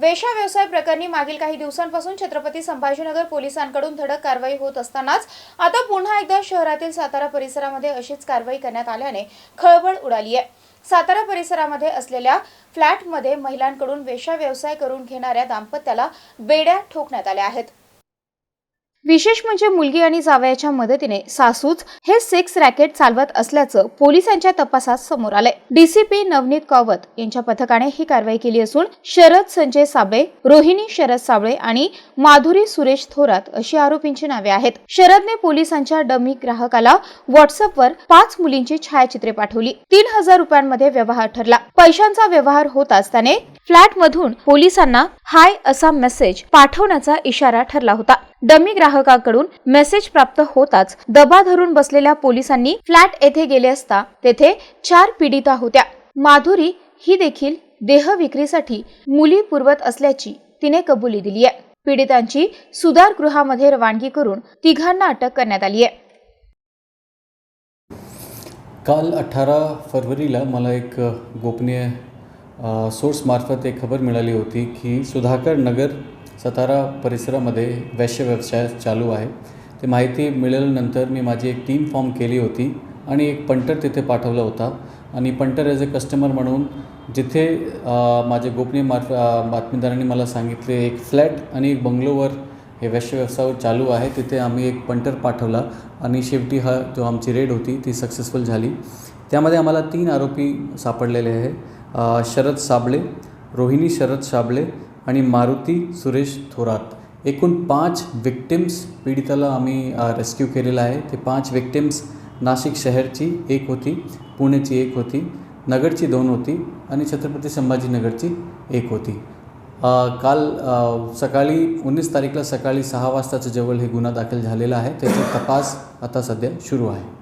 वेशा व्यवसाय प्रकरणी मागील काही दिवसांपासून छत्रपती संभाजीनगर पोलिसांकडून धडक कारवाई होत असतानाच आता पुन्हा एकदा शहरातील सातारा परिसरामध्ये अशीच कारवाई करण्यात आल्याने खळबळ उडाली आहे. सातारा परिसरामध्ये असलेल्या फ्लॅटमध्ये महिलांकडून वेशा व्यवसाय करून घेणाऱ्या दाम्पत्याला बेड्या ठोकण्यात आल्या आहेत. विशेष म्हणजे मुलगी आणि जावयाच्या मदतीने सासूच हे सेक्स रॅकेट चालवत असल्याचं पोलिसांच्या तपासात समोर आलंय. डीसीपी नवनीत कावत यांच्या पथकाने ही कारवाई केली असून शरद संजय साबळे रोहिणी शरद साबळे आणि माधुरी सुरेश थोरात अशी आरोपींची नावे आहेत. शरदने पोलिसांच्या डमी ग्राहकाला व्हॉट्सअपवर पाच मुलींची छायाचित्रे पाठवली. तीन हजार रुपयांमध्ये व्यवहार ठरला. पैशांचा व्यवहार होताच त्याने फ्लॅटमधून पोलिसांना हाय असा मेसेज पाठवण्याचा इशारा ठरला होता. डमी ग्राहकाकडून मेसेज प्राप्त होताच दबा धरून बसलेल्या पोलिसांनी फ्लॅट येथे गेले असता तेथे चार पीडिता होत्या. माधुरी ही देखील देह विक्रीसाठी मुली पुरवत असल्याची तिने कबुली दिली आहे. पीडितांची सुधारगृहामध्ये रवानगी करून तिघांना अटक करण्यात आली आहे. काल अठरा फरवरीला मला एक गोपनीय सोर्समार्फत एक खबर मिळाली होती की सुधाकर नगर सातारा परिसरामध्ये वैश्य व्यवसाय चालू आहे. ते माहिती मिळाल्यानंतर मी माझी एक टीम फॉर्म केली होती आणि एक पंटर तिथे पाठवला होता. आणि पंटर ॲज अ कस्टमर म्हणून जिथे माझ्या माझे गोपनीय मार्फ बातमीदारांनी मला सांगितले एक फ्लॅट आणि एक बंगलोवर हे वैश्य व्यवसाय चालू आहे. तिथे आम्ही एक पंटर पाठवला आणि शेवटी हा जो आमची रेड होती ती सक्सेसफुल झाली. त्यामध्ये आम्हाला तीन आरोपी सापडलेले आहे. शरद साबळे रोहिणी शरद साबळे आणि मारुती सुरेश थोरात. एकूण पाच विक्टिम्स पीडिताला आम्ही रेस्क्यू केलेला आहे. ते पाच विक्टिम्स नाशिक शहरची एक होती पुण्याची एक होती नगरची दोन होती आणि छत्रपती संभाजीनगरची एक होती. आ, काल सकाळी उन्नीस तारीखला सकाळी सहा वाजताच्या जवळ हे गुन्हा दाखल झालेला आहे. त्याचा तपास आता सध्या सुरू आहे.